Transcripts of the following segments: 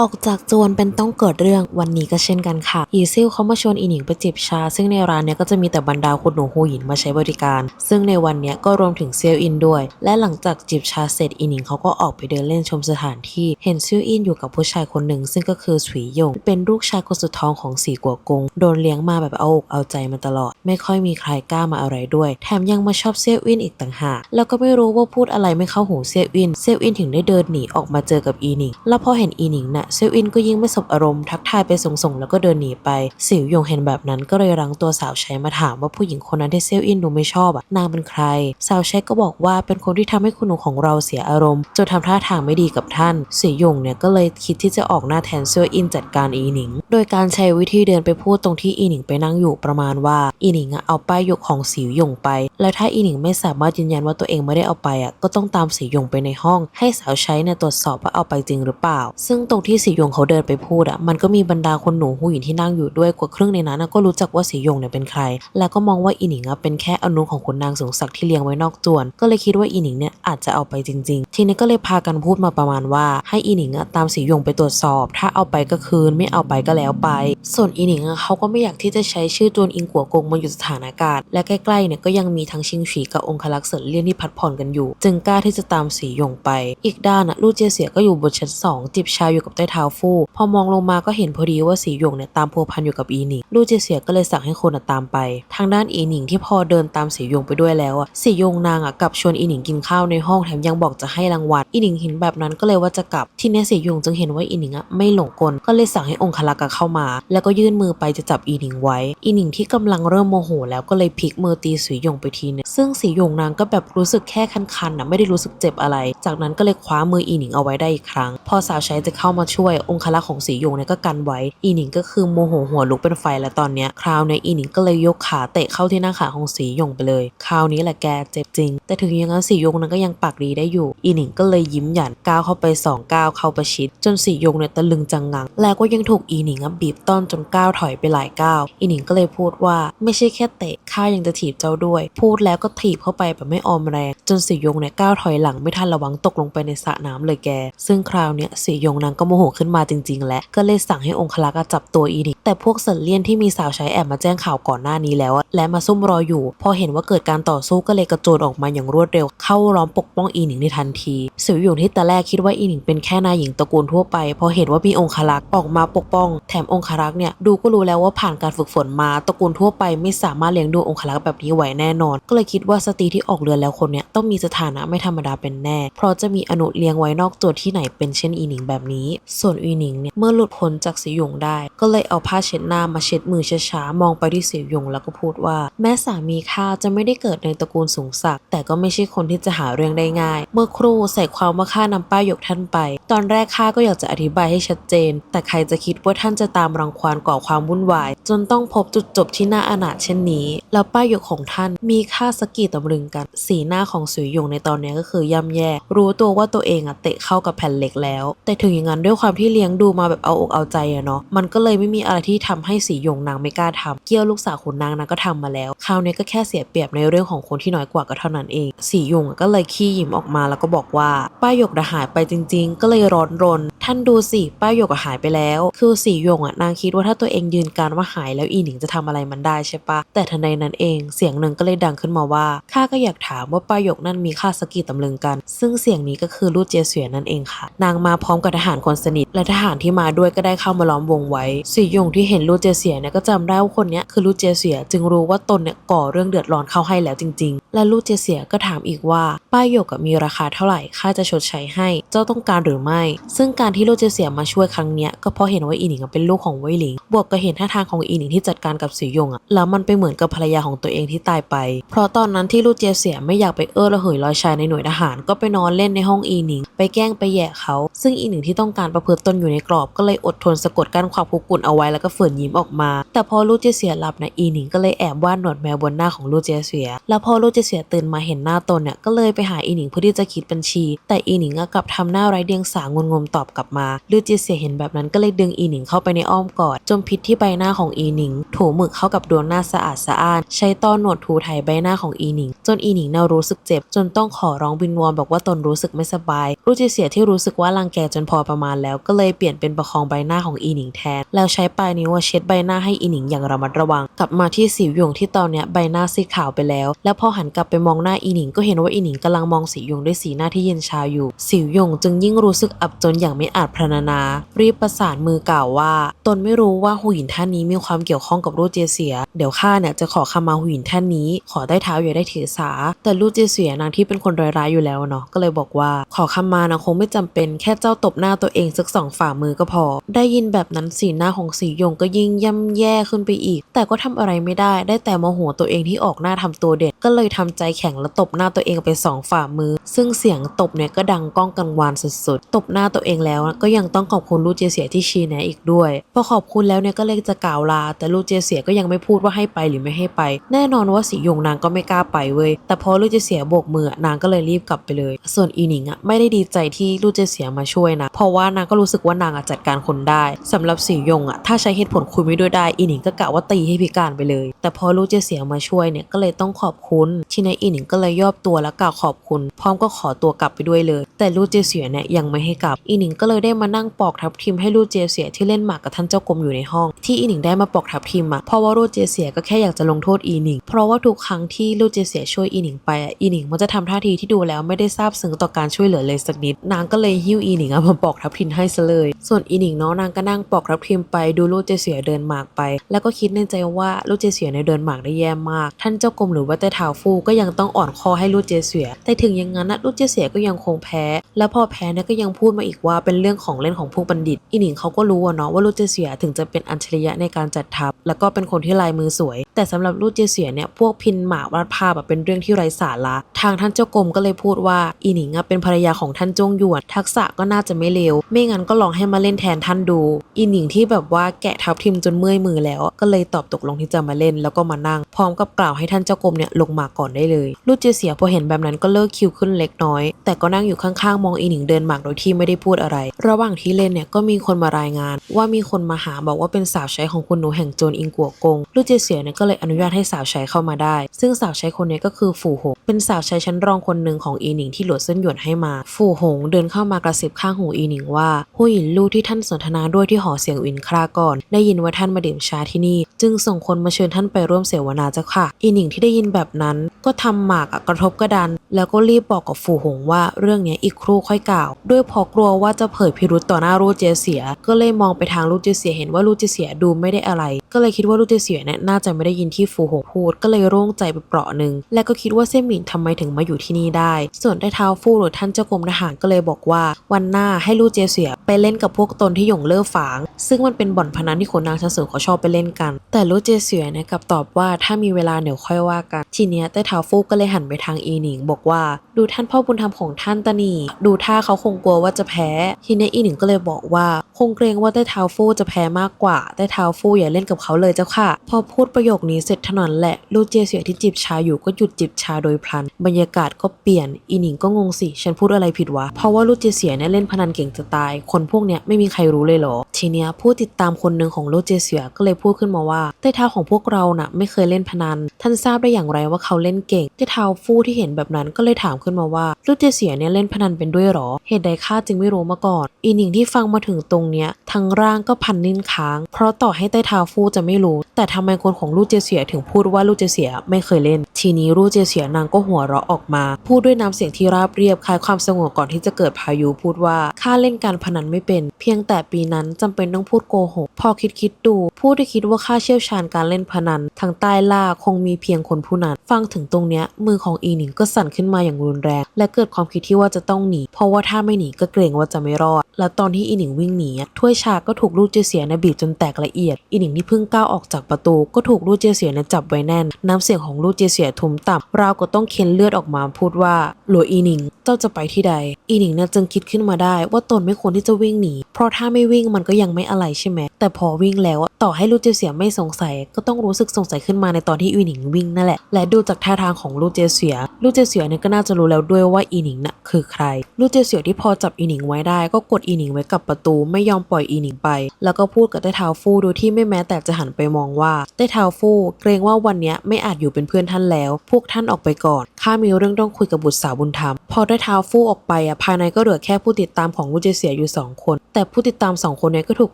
ออกจากจวนเป็นต้องเกิดเรื่องวันนี้ก็เช่นกันค่ะอีซิลเขามาชวนอีหนิงไปจิบชา ซึ่งในร้านเนี้ยก็จะมีแต่บรรดาคุณหนูฮูหยินมาใช้บริการ ซึ่งในวันเนี้ยก็รวมถึงเซียวอินด้วย และหลังจากจิบชาเสร็จอีหนิงเขาก็ออกไปเดินเล่นชมสถานที่ เห็นเซียวอินอยู่กับผู้ชายคนหนึ่ง ซึ่งก็คือสวีหยง เป็นลูกชายคนสุดท้องของสีกัวกง โดนเลี้ยงมาแบบเอาอกเอาใจมาตลอด ไม่ค่อยมีใครกล้ามาอะไรด้วย แถมยังมาชอบเซียวอินอีกต่างหาก แล้วก็ไม่รู้ว่าพูดอะไรไม่เข้าหูเซียวอิน เซียวอินถึงได้เดินหนีออกมาเจอกับอีหนิง แล้วพอเห็นอีหนิงนะเซียวอินก็ยิ่งไม่สบอารมณ์ทักทายไปส่งๆแล้วก็เดินหนีไปสิวหยงเห็นแบบนั้นก็เลยรั้งตัวสาวใช้มาถามว่าผู้หญิงคนนั้นที่เซียวอินดูไม่ชอบอะนางเป็นใคร สาวใช้ก็บอกว่าเป็นคนที่ทำให้คุณหนูของเราเสียอารมณ์จนทำท่าทางไม่ดีกับท่านสิวหยงเนี่ยก็เลยคิดที่จะออกหน้าแทนเซียวอินจัดการอีหนิง โดยการใช้วิธีเดินไปพูดตรงที่อีหนิงไปนั่งอยู่ประมาณว่าอีหนิงอะเอาป้ายยกของสิวหยงไป แล้วถ้าอีหนิงไม่สามารถยืนยันว่าตัวเองไม่ได้เอาไปอะก็ต้องตามสิวหยงไปในห้อง ให้สาวใช้เนี่ยตรวจสอบว่าเอาไปจริงหรือเปล่า ซึ่งตรงที่สิวหยงเขาเดินไปพูดอะมันก็มีบรรดาคนหนูหูหยินที่นั่งอยู่ด้วยกว่าครึ่งในนั้นก็รู้จักว่าสิวหยงเนี่ยเป็นใคร แล้วก็มองว่าอีหนิงอะเป็นแค่อนุของคุณนางสงศักดิ์ที่เลี้ยงไว้นอกจวน ก็เลยคิดว่าอีหนิงเนี่ยอาจจะเอาไปจริง ๆ ทีนี้ก็เลยพากันพูดมาประมาณว่า ให้อีหนิงอะตามสิวหยงไปตรวจสอบ ถ้าเอาไปก็คืนไม่เอาไปก็แล้วไป ส่วนอีหนิงอะเขาก็ไม่อยากที่จะใช้ชื่อจวนอิงกัวกงมาอยู่สถานอากาศและใกล้ๆเนี่ยก็ยังมีทั้งชิงฉีกับองคลักษ์เสินเลี่ยนที่พัดผ่อนกันอยู่ จึงกล้าที่จะตามสียงไป อีกด้านอะลู่เจียเสียก็อยู่บนชั้นสองจิบชาอยู่กับต้เท้าฟู่พอมองลงมาก็เห็นพอดีว่าสีหยงเนี่ยตามพัวพันอยู่กับอีหนิงลู่เจียเสียก็เลยสั่งให้คนตามไป ทางด้านอีหนิงที่พอเดินตามสีหยงไปด้วยแล้วอะสีหยงนางอะกลับชวนอีหนิงกินข้าวในห้องแถมยังบอกจะให้รางวัลอีหนิงเห็นแบบนั้นก็เลยว่าจะกลับทีเนี้ยสีหยงจึงเห็นว่าอีหนิงอะไม่หลงกลก็เลยสั่งให้องคลักษ์อะเข้ามา แล้วก็ยื่นมือไปจะจับอีหนิงไว้ อีหนิงที่กำลังเริ่มโมโห แล้วก็เลยพลิกมือตีสีหยงไปทีนึงซึ่งสีหยงนางก็แบบรู้สึกแค่คันๆนะไม่ได้รู้สึกเจ็บอะไร จากนั้นก็เลยคว้ามืออีหนิงเอาไว้ได้อีกครั้ง พอสาวใช้จะเข้ามาช่วยองคลักษ์ของสีหยงเนี่ยก็กันไว้ อีหนิงก็คือโมโหหัวลุกเป็นไฟแล้วตอนเนี้ยคราวนี้อีหนิงก็เลยยกขาเตะเข้าที่หน้าขาของสีหยงไปเลย คราวนี้แหละแกเจ็บจริง แต่ถึงอย่างนั้นสีหยงนั้นก็ยังปากดีได้อยู่ อีหนิงก็เลยยิ้มหยันก้าวเข้าไปสองก้าวเข้าประชิด จนสีหยงเนี่ยตะลึงจังงัง แล้วก็ยังถูกอีหนิงบีบต้อนจนก้าวถอยไปหลายก้าวอีหนิงก็เลยพูดว่าไม่ใช่แค่เตะข้ายังจะถีบเจ้าด้วย พูดแล้วก็ถีบเข้าไปแบบไม่ออมแรงจนสีหยงเนี่ยก้าวถอยหลังไม่ทันระวังตกลงไปในสระน้ำเลยแก ซึ่งคราวเนี้ยสีหยงนางก็โมโหขึ้นมาจริง ๆ และก็เลยสั่งให้องคลักษ์จับตัวอีนิงแต่พวกเซนเลียนที่มีสาวใช้แอบมาแจ้งข่าวก่อนหน้านี้แล้ว และมาซุ่มรออยู่ พอเห็นว่าเกิดการต่อสู้ก็เลยกระโจนออกมาอย่างรวดเร็ว เข้าล้อมปกป้องอีหนิงในทันทีสิวหยงที่แต่แรกคิดว่าอีหนิงเป็นแค่นายหญิงตระกูลทั่วไปพอเห็นว่ามีองคลักษ์ออกมาปกป้อง แถมองคลักษ์เนี่ยดูก็รู้แล้วว่าผ่านการฝึกฝนมาตระกูลทั่วไปไม่สามารถเลี้ยงดูองคลักษ์แบบนี้ไหวแน่นอน ก็เลยคิดว่าสตรีที่ออกเรือนแล้วคนเนี้ยต้องมีสถานะไม่ธรรมดาเป็นแน่ เพราะจะมีอนุเลี้ยงไว้นอกตัวที่ไหนเป็นเช่นอีหนิงแบบนี้ส่วนอีหนิงเนี่ยเมื่อหลุดพ้นจากสิหยงได้ ก็เลยเอาผ้าเช็ดหน้ามาเช็ดมือช้าๆมองไปที่สิหยงแล้วก็พูดว่า แม้สามีข้าจะไม่ได้เกิดในตระกูลสูงศักดิ์แต่ก็ไม่ใช่คนที่จะหาเรื่องได้ง่าย เมื่อครูใส่ความว่าข้านำป้ายยกท่านไป ตอนแรกข้าก็อยากจะอธิบายให้ชัดเจน แต่ใครจะคิดว่าท่านจะตามรังควานก่อความวุ่นวาย จนต้องพบจุดจบที่น่าอนาถเช่นนี้ แล้วป้ายยกของท่านมีค่าสกกี่ตำลึงกัน สีหน้าของสุยหยงในตอนนี้ก็คือย่ำแย่ รู้ตัวว่าตัวเองอะเตะเข้ากับแผ่นเหล็กแล้ว แต่ถึงอย่างนั้นด้วยความที่เลี้ยงดูมาแบบเอาอกเอาใจอะเนาะมันก็เลยไม่มีอะไรที่ทำให้สีหยงนางไม่กล้าทำเกี้ยวลูกสาวขุนนางนางก็ทำมาแล้วคราวนี้ก็แค่เสียเปรียบในเรื่องของคนที่น้อยกว่าก็เท่านั้นเอง สีหยงก็เลยขี้ยิ้มออกมาแล้วก็บอกว่าป้ายหยกน่ะหายไปจริง ๆ ก็เลยร้อนรน ท่านดูสิป้ายหยกหายไปแล้ว คือสีหยงอะนางคิดว่าถ้าตัวเองยืนการว่าหายแล้วอีหนิงจะทำอะไรมันได้ใช่ปะแต่ทันใดนั้นเองเสียงหนึ่งก็เลยดังขึ้นมาว่าข้าก็อยากถามว่าป้ายหยกนั่นมีค่าสกกี่ตำลึงกัน ซึ่งเสียงนี้ก็คือลู่เจียเสวียนนั่นเองค่ะ นางมาพร้อมกับทหารคนสนิท และทหารที่มาด้วยก็ได้เข้ามาล้อมวงไว้สีหยงที่เห็นลู่เจเสียเนี่ยก็จำได้ว่าคนนี้คือลู่เจเสีย จึงรู้ว่าตนเนี่ยก่อเรื่องเดือดร้อนเข้าให้แล้วจริง และลู่เจเสียก็ถามอีกว่า ป้ายหยกมีราคาเท่าไหร่ข้าจะชดใช้ให้ เจ้าต้องการหรือไม่ ซึ่งการที่ลู่เจเสียมาช่วยครั้งเนี้ยก็เพราะเห็นว่าอีหนิงเป็นลูกของว่ยหลิง บวกกับเห็นท่าทางของอีหนิงที่จัดการกับสีหยงอะแล้วมันไปเหมือนกับภรรยาของตัวเองที่ตายไป เพราะตอนนั้นที่ลู่เจเสียไม่อยากไปเอ้อระเหยลอยชายในหน่วยทหาร ก็ไปนอนเล่นในห้องอีหนิง ไปแกล้งไปแย่เขา ซึ่งอีหนิงที่ต้องการประพฤติตนอยู่ในกรอบก็เลยอดทนสะกดกั้นความคุกกุ่นเอาไว้แล้วก็ฝืนยิ้มออกมา แต่พอลู่เจเสียหลับนะอีหนิงก็เลยแอบวาดหนวดแมวบนหน้าของลู่เจเสีย แล้วพอลู่เจเสียตื่นมาเห็นหน้าตนเนี่ยก็เลยไปหาอีหนิงเพื่อที่จะคิดบัญชี แต่อีหนิงกลับทำหน้าไร้เดียงสางงๆตอบกลับมาลูเจเสียเห็นแบบนั้นก็เลยดึงอีหนิงเข้าไปในอ้อมกอดจมพิษที่ใบหน้าของอีหนิง ถูหมึกเข้ากับดวงหน้าสะอาดสะอ้าน ใช้ต้อนหนวดถูไถใบหน้าของอีหนิง จนอีหนิงน่ารู้สึกเจ็บ จนต้องขอร้องวินวอนบอกว่าตนรู้สึกไม่สบายลูเจเสียที่รู้สึกว่ารังแกจนพอประมาณแล้วก็เลยเปลี่ยนเป็นประคองใบหน้าของอีหนิงแทน แล้วใช้ปลายนิ้วเช็ดใบหน้าให้อีหนิงอย่างระมัดระวัง กลับมาที่สิวหยงที่ตอนเนี้ยใบหน้าซีขาวไปแล้ว แล้วพอหันกลับไปมองหน้าอีหนิงก็เห็นว่าอีหนิงกำลังมองสิวหยงด้วยสีหน้าที่เย็นชาอยู่ สิวหยงจึงยิ่งรู้สึกอับจนอย่างไม่อาจพรรณนา รีบประสานมือกล่าวว่า ตนไม่รู้ว่าหูหยินท่านนี้มีความเกี่ยวข้องกับรูเจเสีย เดี๋ยวข้าเนี่ยจะขอขมาหูหยินท่านนี้ ขอได้เท้าอย่าได้ถือสา แต่รูเจเสียนางที่เป็นคนร้ายๆอยู่แล้วเนาะก็เลยบอกว่า ขอขมานะคงไม่จำเป็นแค่เจ้าตบหน้าตัวเองสักสองฝ่ามือก็พอ ได้ยินแบบนั้นสีหน้าของสีหยงก็ยิ่งย่ำแย่ขึ้นไปอีก แต่ก็ทำอะไรไม่ได้ได้แต่โมโหตัวเองที่ออกหน้าทำตัวเด็ ก็เลยทำใจแข็งและตบหน้าตัวเองไปสองฝ่ามือ ซึ่งเสียงตบเนี่ยก็ดังก้องกังวานสุดๆ ตบหน้าตัวเองแล้วก็ยังต้องขอบคุณลูกเจเสียที่ชี้แนะอีกด้วย พอขอบคุณแล้วเนี่ยก็เลยจะกล่าวลา แต่ลูกเจเสียก็ยังไม่พูดว่าให้ไปหรือไม่ให้ไป แน่นอนว่าสีหยงนางก็ไม่กล้าไปเว้ย แต่พอลูกเจเสียโบกมือนางก็เลยรีบกลับไปเลย ส่วนอีหนิงอะไม่ได้ดีใจที่ลูกเจเสียมาช่วยนะ เพราะว่านางก็รู้สึกว่านางอะจัดการคนได้สำหรับสีหยงอะถ้าใช้เหตุผลคุยไม่ด้วยได้อีหนิงก็กะว่าตีให้พิการไปเลย แต่พอลูกเจเสียมาช่วยเนี่ยก็เลยต้องขอบคุณทีนี้อีหนิงก็เลยยอบตัวแล้วกล่าวขอบคุณ พร้อมก็ขอตัวกลับไปด้วยเลย แต่ลูกเจเสียเนี่ยยังไม่ให้กลับ อีหนิงก็เลยได้มานั่งปอกทับทิมให้ลูกเจเสียที่เล่นหมากกับท่านเจ้ากรมอยู่ในห้อง ที่อีหนิงได้มาปอกทับทิมอะเพราะว่าลูกเจเสียก็แค่อยากจะลงโทษอีหนิง เพราะว่าทุกครั้งที่ลูกเจเสียช่วยอีหนิงไปอะอีหนิงมันจะทำท่าทีที่ดูแล้วไม่ได้ซาบซึ้งต่อการช่วยเหลือเลยสักนิด นางก็เลยหิ้วอีหนิงอะมาปอกทับทิมให้ซะเลย ส่วนอีหนิงเนาะนางก็นั่งปอกทับทิมไปดูลูกเจเสียเดินหมากไป แล้วก็คิดในใจว่าลูกเจเสียในยเดินหมากได้แย่มาก ท่านเจ้ากรมหรือว่าแต่ทาวฟูก็ยังต้องอ่อนคอให้ลูกเจเสีย แต่ถึงอย่างนั้นนะลูกเจเสียก็ยังคงแพ้ แล้วพอแพ้นี่ก็ยังพูดมาอีกว่าเป็นเรื่องของเล่นของพวกบัณฑิต อีหนิงเขาก็รู้อะเนาะว่าลูกเจเสียถึงจะเป็นอัจฉริยะในการจัดทัพ แล้วก็เป็นคนที่ลายมือสวย แต่สำหรับลูกเจเสียเนี่ยพวกพินหมากวาดภาพอะเป็นเรื่องที่ไร้สาระทางท่านเจ้ากรมก็เลยพูดว่าอีหนิงเป็นภรรยาของท่านจงหยวนทักษะก็น่าจะไม่เลวไม่งั้นก็ลองให้มาเล่นแทนท่านดู อีหนิงที่แบบว่าแกะทับทิมจนเมื่อยมือแล้ว ก็เลยตอบตกลงที่จะมาเล่นแล้วก็มานั่ง พร้อมกับกล่าวให้ท่านเจ้ากรมเนี่ยลงมาก่อนได้เลยลูกเจเสียพอเห็นแบบนั้นก็เลิกคิวขึ้นเล็กน้อย แต่ก็นั่งอยู่ข้างๆมองอีหนิงเดินหมากโดยที่ไม่ได้พูดอะไร ระหว่างที่เล่นเนี่ยก็มีคนมารายงาน ว่ามีคนมาหาบอกว่าเป็นสาวใช้ของคุณหนูแห่งโจรอิงกัวกงลูกเจเสียเนี่ยก็เลยอนุญาตให้สาวใช้เข้ามาได้ ซึ่งสาวใช้คนนี้ก็คือฝูหงเป็นสาวใช้ชั้นรองคนหนึ่งของอีหนิงที่หลวดเส้นหยวนให้มา ฝูหงเดินเข้ามากระซิบข้างหูอีหนิงว่าหญิงลู่ที่ท่านสนทนาด้วยที่หอเสียงวินคราก่อน ได้ยินว่าท่านมาดื่มชาที่นี่ จึงส่งคนมาเชิญท่านไปร่วมเสวนาเจ้าค่ะ อีหนิงที่ได้ยินแบบนั้น ก็ทำหมากกระทบกระดานแล้วก็รีบบอกกับฝูหงว่าเรื่องนี้อีกครู่ค่อยกล่าว ด้วยเพอกลัวว่าจะเผยพิรุษต่อหน้าลูกเจเสีย ก็เลยมองไปทางลูกเจเสียเห็นว่าลูกเจเสียดูไม่ได้อะไร ก็เลยคิดว่าลูกเจเสียเนี่ยน่าจะไม่ได้ยินที่ฝูหงพูด ก็เลยโล่งใจไปเปราะหนึ่งและก็คิดว่าเซี่ยหมินทำไมถึงมาอยู่ที่นี่ได้ ส่วนได้เท้าฟู่หรือท่านเจ้ากรมทหารก็เลยบอกว่า วันหน้าให้ลูกเจเสียไปเล่นกับพวกตนที่หยงเล่อฝาง ซึ่งมันเป็นบ่อนพนันที่คนนางชั้นสูงเขาชอบไปเล่นกัน แต่ลูกเจเสียเนี่ยกลับตอบว่าถ้ามีเวลาเดี๋ยวค่อยว่ากันทีเนี้ยใต้เท้าฟู่ก็เลยหันไปทางอีหนิง บอกว่าดูท่านพ่อบุญธรรมของท่านตานีดูท่าเขาคงกลัวว่าจะแพ้ทีนี้อีหนิงก็เลยบอกว่า งเกรงว่าใต้เท้าฟู่จะแพ้มากกว่าใต้เท้าฟู่อย่าเล่นกับเขาเลยเจ้าค่ะ พอพูดประโยคนี้เสร็จเท่านั้นแหละ ลูเจเสียที่จิบชาอยู่ก็หยุดจิบชาโดยพลัน บรรยากาศก็เปลี่ยน อีหนิงก็งงสิ ฉันพูดอะไรผิดวะ เพราะว่าลูเจเสียเนี่ยเล่นพนันเก่งจะตาย คนพวกเนี้ยไม่มีใครรู้เลยเหรอ ทีเนี้ยผู้ติดตามคนหนึ่งของลูเจเสียก็เลยพูดขึ้นมาว่าใต้เท้าของพวกเราน่ะไม่เคยเล่นพนัน ท่านทราบได้อย่างไรว่าเขาเล่นเก่งใต้เท้าฟู่ที่เห็นแบบนั้นก็เลยถามขึ้นมาว่าลูเจเสียเนี่ยเล่นพนันเป็นด้วยหรอ เหตุใดข้าจึงไม่รู้มาก่อน อีหนิงที่ฟังมาถึงตรงเนี้ยทั้งร่างก็พันนิ่นค้าง เพราะต่อให้ใต้เท้าฟู่จะไม่รู้ แต่ทำไมคนของลูกเจเสียถึงพูดว่าลูกเจเสียไม่เคยเล่น ทีนี้ลูกเจเสียนางก็หัวเราะออกมา พูดด้วยน้ำเสียงที่ราบเรียบคล้ายความสงบก่อนที่จะเกิดพายุพูดว่าข้าเล่นการพนันไม่เป็น เพียงแต่ปีนั้นจำเป็นต้องพูดโกหกพอคิดคิดๆดูผู้ที่คิดว่าข้าเชี่ยวชาญการเล่นพนันทางใต้ล่าคงมีเพียงคนผู้นั้นฟังถึงตรงเนี้ยมือของอีหนิงก็สั่นขึ้นมาอย่างรุนแรง และเกิดความคิดที่ว่าจะต้องหนี เพราะว่าถ้าไม่หนีก็เกรงว่าจะไม่รอด แล้วตอนที่อีหนิงวิ่งหนีอะถ้วยชาก็ถูกลูกเจเสียในะบีบจนแตกละเอียด อีหนิงที่เพิ่งก้าวออกจากประตู ก็ถูกลูกเจเสียในะจับไว้แน่น น้ำเสียงของลูกเจเสียทุ้มต่ำราวก็ต้องเค้นเลือดออกมาพูดว่า หลัวอีหนิง เจ้าจะไปที่ใด อีหนิงเนี่ยจึงคิดขึ้นมาได้ว่าตนไม่ควรที่จะวิ่งหนี เพราะถ้าไม่วิ่งมันก็ยังไม่อะไรใช่ไหม แต่พอวิ่งแล้วต่อให้ลูเจเสียไม่สงสัย ก็ต้องรู้สึกสงสัยขึ้นมาในตอนที่อีหนิงวิ่งนั่นแหละ และดูจากท่าทางของลูเจเสีย ลูเจเสียเนี่ยก็น่าจะรู้แล้วด้วยว่าอีหนิงน่ะคือใคร ลูเจเสียที่พอจับอีหนิงไว้ได้ ก็กดอีหนิงไว้กับประตูไม่ยอมปล่อยอีหนิงไป แล้วก็พูดกับใต้เท้าฟู่โดยที่ไม่แม้แต่จะหันไปมองว่าใต้เท้าฟู่เกรงว่าวันนี้ไม่อาจอยู่เป็นเพื่อนท่านแล้ว พวกท่านออกไปก่อนข้ามีเรื่องต้องคุยกับบุตรสาวบุญธรรม พอได้เท้าฟู่ออกไปอะภายในก็เหลือแค่ผู้ติดตามของลูเจเสียอยู่สองคน แต่ผู้ติดตามสองคนเนี้ก็ถูก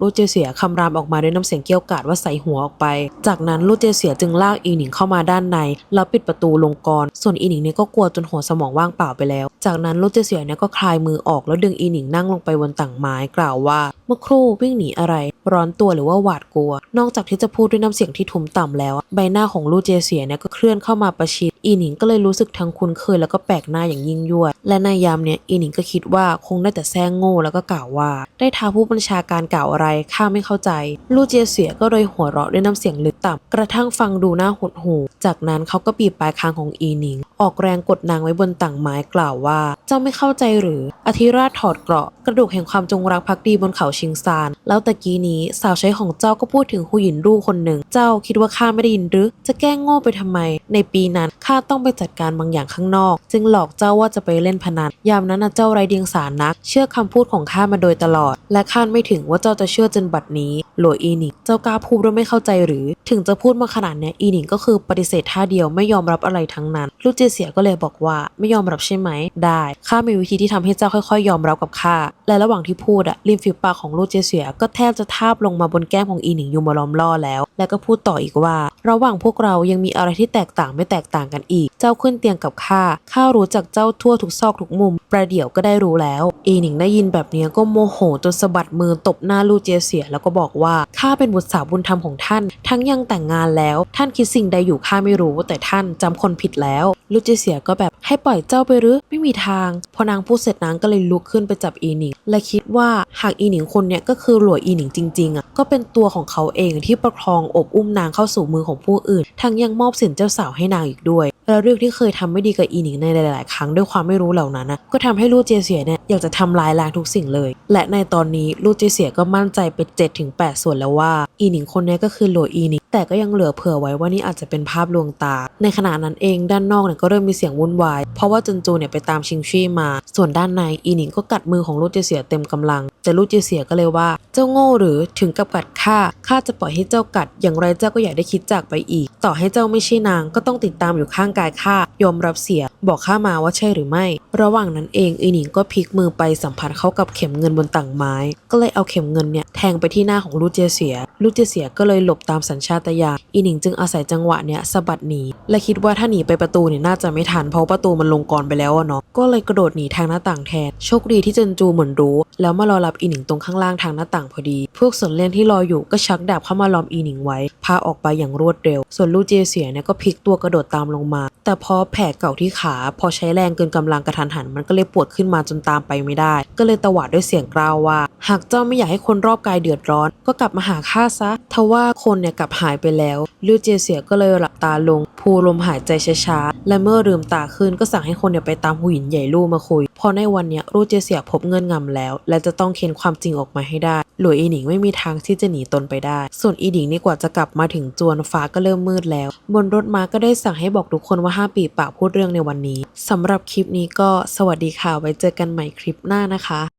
ลูเจเสียคำรามออกมาด้วยน้ำเสียงเกี้ยวกาดว่าใส่หัวออกไป จากนั้นลูเจเสียจึงลากอีหนิงเข้ามาด้านในแล้วปิดประตูลงกรส่วนอีหนิงเนี่ยก็กลัวจนหัวสมองว่างเปล่าไปแล้ว จากนั้นลูเจเสียเนี่ยก็คลายมือออกแล้วดึงอีหนิงนั่งลงไปบนต่างไม้กล่าวว่า เมื่อครู่วิ่งหนีอะไร ร้อนตัวหรือว่าหวาดกลัว นอกจากที่จะพูดด้วยน้ำเสียงที่ทุ้มต่ำแล้ว ใบหน้าของลูเจเสียเนี่ยก็เคลื่อนเข้ามาประชิดอีหนิงก็เลยรู้สึกทั้งคุ้นเคยแล้วก็แปลกหน้าอย่างยิ่งยวดและในยามเนี่ยอีหนิงก็คิดว่าคงได้แต่แซงโง่แล้วก็กล่าวว่า ได้ท้าผู้บัญชาการกล่าวอะไรข้าไม่เข้าใจ ลู่เจียเสียก็โดยหัวเราะด้วยน้ำเสียงลึกต่ำกระทั่งฟังดูน่าหดหู่จากนั้นเขาก็บีบปลายคางของอีหนิง ออกแรงกดนางไว้บนต่างไม้กล่าวว่า เจ้าไม่เข้าใจหรือ อธิราชถอดเกราะกระดูกแห่งความจงรักภักดีบนเขาชิงซาน แล้วตะกี้นี้สาวใช้ของเจ้าก็พูดถึงหูหยินรูคนหนึ่ง เจ้าคิดว่าข้าไม่ได้ยินหรือ จะแกล้งโง่ไปทำไม ในปีนั้นข้าต้องไปจัดการบางอย่างข้างนอก จึงหลอกเจ้าว่าจะไปเล่นพนัน ยามนั้นเจ้าไรเดียงสานัก เชื่อคำพูดของข้ามาโดยตลอด และคาดไม่ถึงว่าเจ้าจะเชื่อจนบัดนี้ หลัวอีหนิงเจ้ากล้าพูดว่าไม่เข้าใจหรือ ถึงจะพูดมาขนาดนี้อีหนิงก็คือปฏิเสธท่าเดียวไม่ยอมรับอะไรทั้งนั้นลูกเจเสียก็เลยบอกว่าไม่ยอมรับใช่ไหม ได้ข้ามีวิธีที่ทำให้เจ้าค่อยๆ ยอมรับกับข้าและระหว่างที่พูดอะริมฝีปากของลูกเจเสียก็แทบจะทาบลงมาบนแก้มของอีหนิงยูมาล้อมล่อแล้ว แล้วก็พูดต่ออีกว่า ระหว่างพวกเรายังมีอะไรที่แตกต่างไม่แตกต่างกันอีก เจ้าขึ้นเตียงกับข้าข้ารู้จักเจ้าทั่วทุกซอกทุกมุม ประเดี๋ยวก็ได้รู้แล้ว อีหนิงได้ยินแบบนี้ก็โมโหจนสะบัดมือตบหน้าลูกเจเสีย แล้วก็บอกว่าข้าเป็นบุตรสาวบุญธรรมของท่าน ทั้งยังแต่งงานแล้ว ท่านคิดสิ่งใดอยู่ข้าไม่รู้ แต่ท่านจำคนผิดแล้วลูกเจเสียก็แบบให้ปล่อยเจ้าไปหรือไม่มีทาง พอนางพูดเสร็จนางก็เลยลุกขึ้นไปจับอีหนิง และคิดว่าหากอีหนิงคนเนี้ยก็คือหลวยอีหนิงจริงๆอะก็เป็นตัวของเขาเองที่ประคองอบอุ้มนางเข้าสู่มือของผู้อื่น ทั้งยังมอบสินเจ้าสาวให้นางอีกด้วยแล้วเรื่องที่เคยทำไม่ดีกับอีหนิงในหลาย ๆ ครั้งด้วยความไม่รู้เหล่านั้นนะก็ทำให้ลูเจเสียเนี่ยอยากจะทำลายล้างทุกสิ่งเลย และในตอนนี้ลูเจเสียก็มั่นใจไป7ถึง8ส่วนแล้วว่า อีหนิงคนนี้ก็คือหลวยอีหนิง แต่ก็ยังเหลือเผื่อไว้ว่านี่อาจจะเป็นภาพลวงตา ในขณะนั้นเองด้านนอกเนี่ยก็เริ่มมีเสียงวุ่นวาย เพราะว่าจุนจูเนี่ยไปตามชิงชี่มา ส่วนด้านในอีหนิงก็กัดมือของลูกเจเสียเต็มกำลัง แต่ลูเจเสียก็เลยว่า เจ้าโง่หรือถึงกับกัดข้าข้าจะปล่อยให้เจ้ากัด อย่างไรเจ้าก็อยากได้คิดจากไปอีก ต่อให้เจ้าไม่ใช่นางก็ต้องติดตามอยู่ข้างกายข้ายอมรับเสีย บอกข้ามาว่าใช่หรือไม่ ระหว่างนั้นเองอีหนิงก็พลิกมือไปสัมผัสเข้ากับเข็มเงินบนต่างไม้ ก็เลยเอาเข็มเงินเนี่ยแทงไปที่หน้าของลูเจเสีย ลูเจเสียก็เลยหลบตามสัญชาตญาณอีหนิงจึงอาศัยจังหวะเนี่ยสะบัดหนีและคิดว่าถ้าหนีไปประตูเนี่ยน่าจะไม่ทันเพราะประตูมันลงกรไปแล้วเนาะก็เลยกระโดดหนีทางหน้าต่างแทนโชคดีที่เจินจูเหมือนรู้ แล้วมารอรับอีหนิงตรงข้างล่างทางหน้าต่างพอดี พวกสนเล่นที่รออยู่ก็ชักดาบเข้ามาล้อมอีหนิงไว้ พาออกไปอย่างรวดเร็ว ส่วนลูกเจเสียเนี่ยก็พลิกตัวกระโดดตามลงมา แต่พอแผลเก่าที่ขา พอใช้แรงเกินกำลังกระทันหัน มันก็เลยปวดขึ้นมาจนตามไปไม่ได้ ก็เลยตวาดด้วยเสียงกล้าวว่า หากเจ้าไม่อยากให้คนรอบกายเดือดร้อน ก็กลับมาหาข้าซะ ทว่าคนเนี่ยกลับหายไปแล้วลูกเจเสียก็เลยหลับตาลง พูลมหายใจช้าๆและเมื่อลืมตาขึ้นก็สั่งให้คนเนี่ยไปตามหูหินใหญ่ลู่มาคุย พอในวันเนี้ยรูเจเสียพบเงินงำแล้ว และจะต้องเค้นความจริงออกมาให้ได้ หลุยอีหนิงไม่มีทางที่จะหนีตนไปได้ ส่วนอีหนิงนี่กว่าจะกลับมาถึงจวนฟ้าก็เริ่มมืดแล้ว บนรถม้าก็ได้สั่งให้บอกทุกคนว่าห้ามปีปากพูดเรื่องในวันนี้สำหรับคลิปนี้ก็สวัสดีค่ะไว้เจอกันใหม่คลิปหน้านะคะ